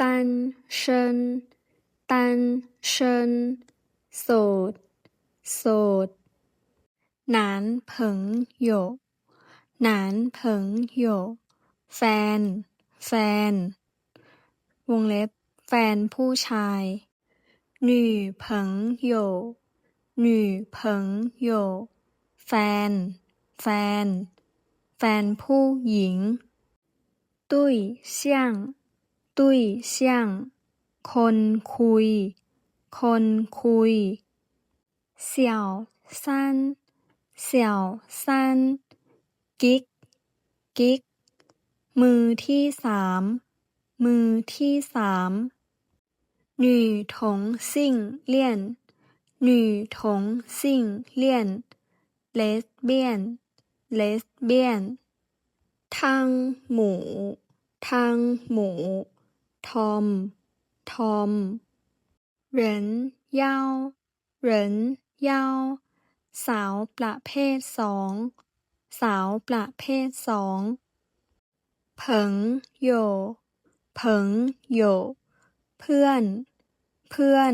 单身单身โสดโสดหนานเผิงหยกหนานเผิงหยกแฟน แฟน วงเล็บ แฟนผู้ชายหน่เผิงหยกหน่เผิงหยกแฟน แฟน แฟนผู้หญิง ตุ้ยเสี่ยง ตุ้ยเซียง คนคุย คนคุย เสี่ยวซันเสี่ยวซันกิ๊ก กิ๊ก มือที่สาม มือที่สามหนูถงซิ่งเลี่ยนหนูถงซิ่งเลียนเลสเบียนเลสเบียนทางหมูทางหมู ทอม ทอมเหรินย้าเรนย้าสาวประเภทสองสาวประเภทสองเผงโยเผงโยเพื่อน เพื่อน